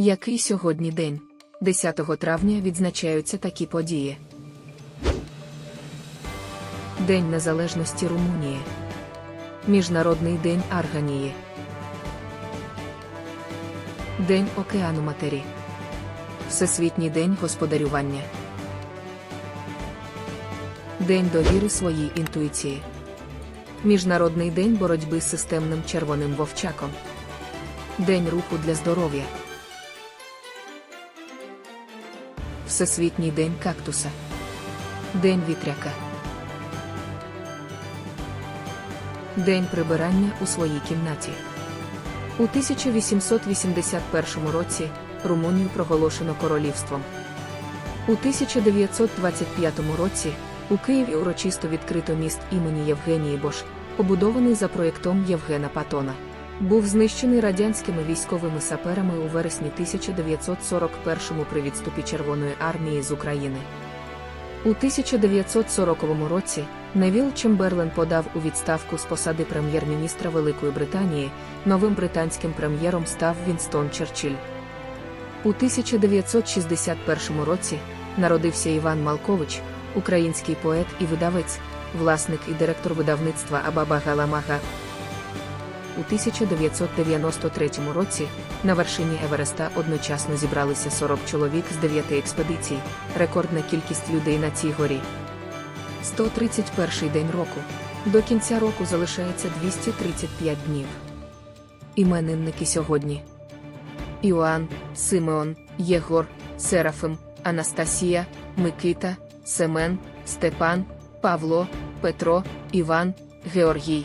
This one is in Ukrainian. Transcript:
Який сьогодні день? 10 травня відзначаються такі події. День Незалежності Румунії. Міжнародний день Арганії. День океану Матері. Всесвітній день господарювання. День довіри своїй інтуїції. Міжнародний день боротьби з системним червоним вовчаком. День руху для здоров'я. Всесвітній день кактуса. День вітряка. День прибирання у своїй кімнаті. У 1881 році Румунію проголошено королівством. У 1925 році у Києві урочисто відкрито міст імені Євгенії Бош, побудований за проєктом Євгена Патона. Був знищений радянськими військовими саперами у вересні 1941 при відступі Червоної армії з України. У 1940 році Невіл Чемберлен подав у відставку з посади прем'єр-міністра Великої Британії. Новим британським прем'єром став Вінстон Черчилль. У 1961 році народився Іван Малкович, український поет і видавець, власник і директор видавництва Абаба Галамага. У 1993 році на вершині Евереста одночасно зібралися 40 чоловік з 9 експедицій, рекордна кількість людей на цій горі. 131 день року. До кінця року залишається 235 днів. Іменинники сьогодні. Іоанн, Симеон, Єгор, Серафим, Анастасія, Микита, Семен, Степан, Павло, Петро, Іван, Георгій.